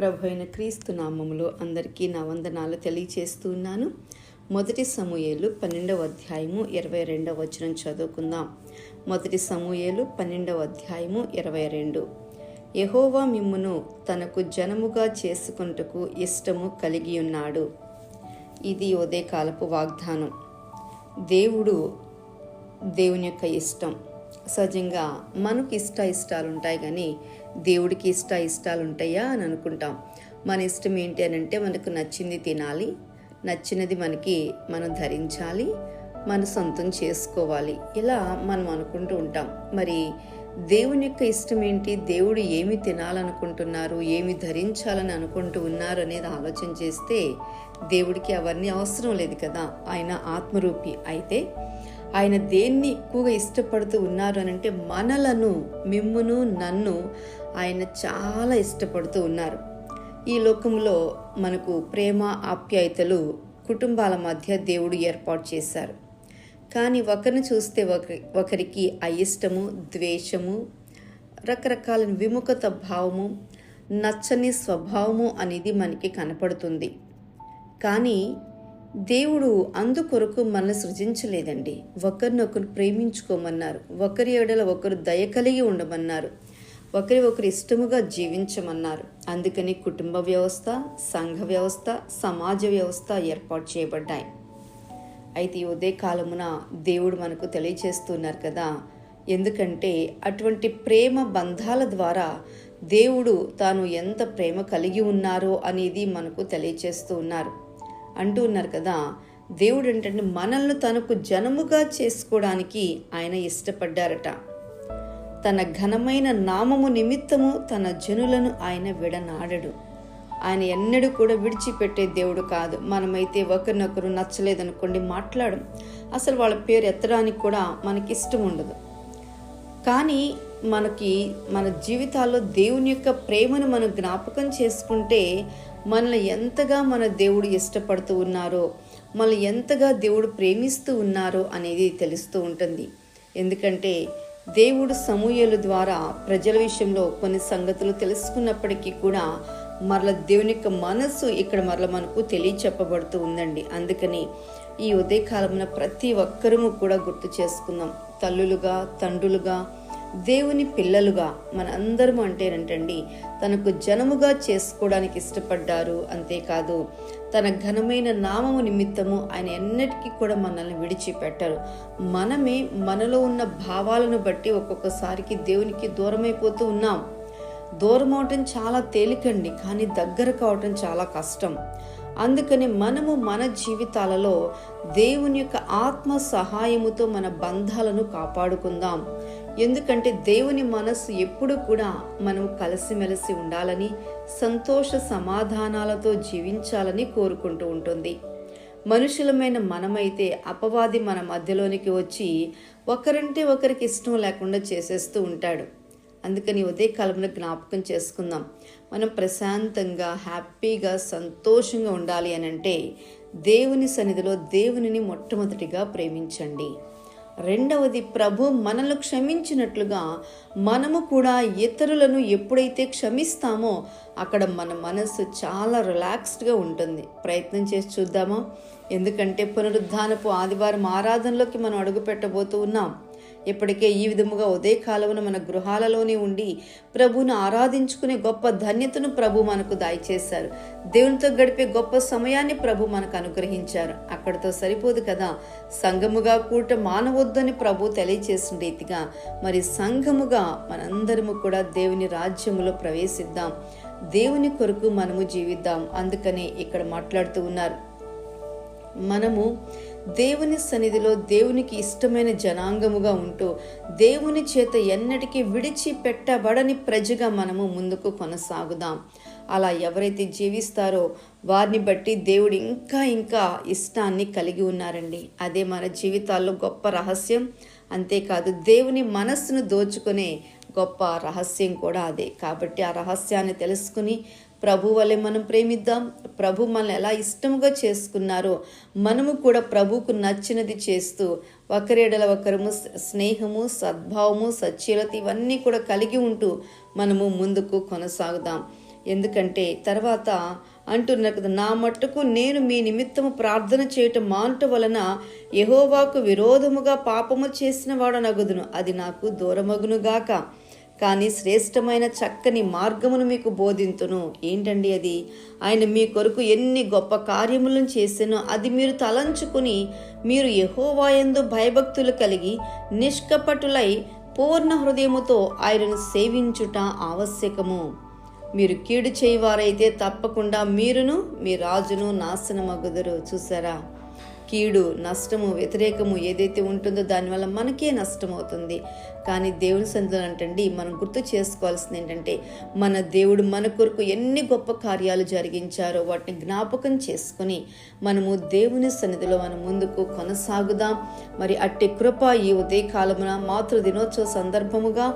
ప్రభు అయిన క్రీస్తు నామములో అందరికీ నా వందనాలు తెలియచేస్తున్నాను. మొదటి సమూహలు పన్నెండవ అధ్యాయము ఇరవై రెండవ వచనం చదువుకుందాం. మొదటి సమూహలు పన్నెండవ అధ్యాయము ఇరవై రెండు. యహోవా మిమ్మును తనకు జనముగా చేసుకొనుటకు ఇష్టము కలిగి ఉన్నాడు. ఇది ఉదయకాలపు వాగ్దానం. దేవుడు దేవుని యొక్క ఇష్టం. సహజంగా మనకు ఇష్ట ఇష్టాలు ఉంటాయి కానీ దేవుడికి ఇష్ట ఇష్టాలు ఉంటాయా అని అనుకుంటాం. మన ఇష్టం ఏంటి అని అంటే మనకు నచ్చింది తినాలి నచ్చినది మనకి మనం ధరించాలి మన సొంతం చేసుకోవాలి. ఇలా మనం అనుకుంటూ ఉంటాం. మరి దేవుని యొక్క ఇష్టం ఏంటి? దేవుడు ఏమి తినాలనుకుంటున్నారు? ఏమి ధరించాలని అనుకుంటూ ఉన్నారు అనేది ఆలోచన చేస్తే దేవుడికి అవన్నీ అవసరం లేదు కదా. ఆయన ఆత్మరూపి. అయితే ఆయన దేన్ని ఎక్కువగా ఇష్టపడుతూ ఉన్నారు అని అంటే మనలను మిమ్మును నన్ను ఆయన చాలా ఇష్టపడుతూ ఉన్నారు. ఈ లోకంలో మనకు ప్రేమ ఆప్యాయతలు కుటుంబాల మధ్య దేవుడు ఏర్పాటు చేశారు. కానీ ఒకరిని చూస్తే ఒక ఒకరికి అయిష్టము ద్వేషము రకరకాల విముఖత భావము నచ్చని స్వభావము అనేది మనకి కనపడుతుంది. కానీ దేవుడు అందుకొరకు మనల్ని సృజించలేదండి. ఒకరినొకరు ప్రేమించుకోమన్నారు. ఒకరి ఏడల ఒకరు దయ కలిగి ఉండమన్నారు. ఒకరి ఒకరు ఇష్టముగా జీవించమన్నారు. అందుకని కుటుంబ వ్యవస్థ సంఘ వ్యవస్థ సమాజ వ్యవస్థ ఏర్పాటు చేయబడ్డాయి. అయితే ఈ ఉదయ కాలమున దేవుడు మనకు తెలియచేస్తున్నారు కదా. ఎందుకంటే అటువంటి ప్రేమ బంధాల ద్వారా దేవుడు తాను ఎంత ప్రేమ కలిగి ఉన్నారో అనేది మనకు తెలియచేస్తూ ఉన్నారు. అంటూ ఉన్నారు కదా దేవుడు ఏంటంటే మనల్ని తనకు జనముగా చేసుకోవడానికి ఆయన ఇష్టపడ్డారట. తన ఘనమైన నామము నిమిత్తము తన జనులను ఆయన విడనాడడు. ఆయన ఎన్నడూ కూడా విడిచిపెట్టే దేవుడు కాదు. మనమైతే ఒకరినొకరు నచ్చలేదనుకోండి మాట్లాడం అసలు వాళ్ళ పేరు ఎత్తడానికి కూడా మనకి ఇష్టం ఉండదు. కానీ మనకి మన జీవితాల్లో దేవుని యొక్క ప్రేమను మనం జ్ఞాపకం చేసుకుంటే మనల్ని ఎంతగా మన దేవుడు ఇష్టపడుతూ ఉన్నారో మనల్ని ఎంతగా దేవుడు ప్రేమిస్తూ ఉన్నారో అనేది తెలుస్తూ ఉంటుంది. ఎందుకంటే దేవుడు సమూహల ద్వారా ప్రజల విషయంలో కొన్ని సంగతులు తెలుసుకున్నప్పటికీ కూడా మరల దేవుని యొక్క మనస్సు ఇక్కడ మరల మనకు తెలియచెప్పబడుతూ ఉందండి. అందుకని ఈ ఉదయకాలమున ప్రతి ఒక్కరము కూడా గుర్తు చేసుకుందాం. తల్లులుగా తండ్రులుగా దేవుని పిల్లలుగా మన అంటే అంటేనంటండి తనకు జనముగా చేసుకోవడానికి ఇష్టపడ్డారు అంతేకాదు తన ఘనమైన నామము నిమిత్తము ఆయన ఎన్నటికీ కూడా మనల్ని విడిచిపెట్టరు. మనమే మనలో ఉన్న భావాలను బట్టి ఒక్కొక్కసారికి దేవునికి దూరమైపోతూ ఉన్నాం. దూరం అవటం చాలా తేలికండి కానీ దగ్గర కావటం చాలా కష్టం. అందుకని మనము మన జీవితాలలో దేవుని యొక్క ఆత్మ సహాయముతో మన బంధాలను కాపాడుకుందాం. ఎందుకంటే దేవుని మనస్సు ఎప్పుడు కూడా మనం కలిసిమెలిసి ఉండాలని సంతోష సమాధానాలతో జీవించాలని కోరుకుంటూ ఉంటుంది. మనుషులమైన మనమైతే అపవాది మన మధ్యలోనికి వచ్చి ఒకరంటే ఒకరికి ఇష్టం లేకుండా చేసేస్తూ ఉంటాడు. అందుకని ఉదయకాలంలో జ్ఞాపకం చేసుకుందాం. మనం ప్రశాంతంగా హ్యాపీగా సంతోషంగా ఉండాలి అని అంటే దేవుని సన్నిధిలో దేవునిని మొట్టమొదటిగా ప్రేమించండి. రెండవది ప్రభు మనల్ని క్షమించినట్లుగా మనము కూడా ఇతరులను ఎప్పుడైతే క్షమిస్తామో అక్కడ మన మనసు చాలా రిలాక్స్డ్గా ఉంటుంది. ప్రయత్నం చేసి చూద్దామా? ఎందుకంటే పునరుద్ధానపు ఆదివారం ఆరాధనలోకి మనం అడుగుపెట్టబోతూ ఉన్నాం. ఇప్పటికే ఈ విధముగా ఉదయకాలమున మన గృహాలలోనే ఉండి ప్రభును ఆరాధించుకునే గొప్ప ధన్యతను ప్రభు మనకు దాయచేశారు. దేవునితో గడిపే గొప్ప సమయాన్ని ప్రభు మనకు అనుగ్రహించారు. అక్కడితో సరిపోదు కదా. సంఘముగా కూట మానవద్దని ప్రభు తెలియచేసిన రీతిగా మరి సంఘముగా మనందరము కూడా దేవుని రాజ్యములో ప్రవేశిద్దాం. దేవుని కొరకు మనము జీవిద్దాం. అందుకనే ఇక్కడ మాట్లాడుతూ ఉన్నారు. మనము దేవుని సన్నిధిలో దేవునికి ఇష్టమైన జనాంగముగా ఉంటూ దేవుని చేత ఎన్నటికీ విడిచిపెట్టబడని ప్రజగా మనము ముందుకు కొనసాగుదాం. అలా ఎవరైతే జీవిస్తారో వారిని బట్టి దేవుడు ఇంకా ఇంకా ఇష్టాన్ని కలిగి ఉన్నారండి. అదే మన జీవితాల్లో గొప్ప రహస్యం. అంతేకాదు దేవుని మనస్సును దోచుకునే గొప్ప రహస్యం కూడా అదే. కాబట్టి ఆ రహస్యాన్ని తెలుసుకుని ప్రభు వలె మనం ప్రేమిద్దాం. ప్రభు మనల్ని ఎలా ఇష్టముగా చేసుకున్నారో మనము కూడా ప్రభుకు నచ్చినది చేస్తూ ఒకరేడల ఒకరము స్నేహము సద్భావము సచ్యలత ఇవన్నీ కూడా కలిగి ఉంటూ మనము ముందుకు కొనసాగుదాం. ఎందుకంటే తర్వాత అంటున్నారు కదా నా మట్టుకు నేను మీ నిమిత్తము ప్రార్థన చేయటం మానుట వలన యహోవాకు విరోధముగా పాపము చేసిన వాడనగుదును. అది నాకు దూరమగునుగాక. కానీ శ్రేష్టమైన చక్కని మార్గమును మీకు బోధింతును. ఏంటండి అది? ఆయన మీ కొరకు ఎన్ని గొప్ప కార్యములను చేసానో అది మీరు తలంచుకుని మీరు యహోవాయందు భయభక్తులు కలిగి నిష్కపటులై పూర్ణ హృదయముతో ఆయనను సేవించుట ఆవశ్యకము. మీరు కీడు చేయవారైతే తప్పకుండా మీరును మీ రాజును నాశనమగుదరు. చూసారా కీడు నష్టము వ్యతిరేకము ఏదైతే ఉంటుందో దానివల్ల మనకే నష్టం అవుతుంది కానీ దేవుని సందులో అంటండి మనం గుర్తు చేసుకోవాల్సింది ఏంటంటే మన దేవుడు మన కొరకు ఎన్ని గొప్ప కార్యాలు జరిగించారో వాటిని జ్ఞాపకం చేసుకొని మనము దేవుని సన్నిధిలో మనం ముందుకు కొనసాగుదాం. మరి అట్టి కృప ఈ ఉదయకాలమున మాతృ దినోత్సవ సందర్భముగా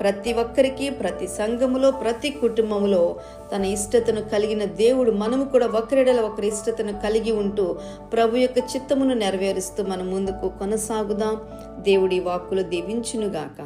ప్రతి ఒక్కరికి ప్రతి సంఘములో ప్రతి కుటుంబములో తన ఇష్టతను కలిగిన దేవుడు మనము కూడా ఒకరిడల ఒకరి ఇష్టతను కలిగి ఉంటూ ప్రభు యొక్క చిత్తమును నెరవేరుస్తూ మనం ముందుకు కొనసాగుదాం. దేవుడి వాక్కులు దీవించునుగాక.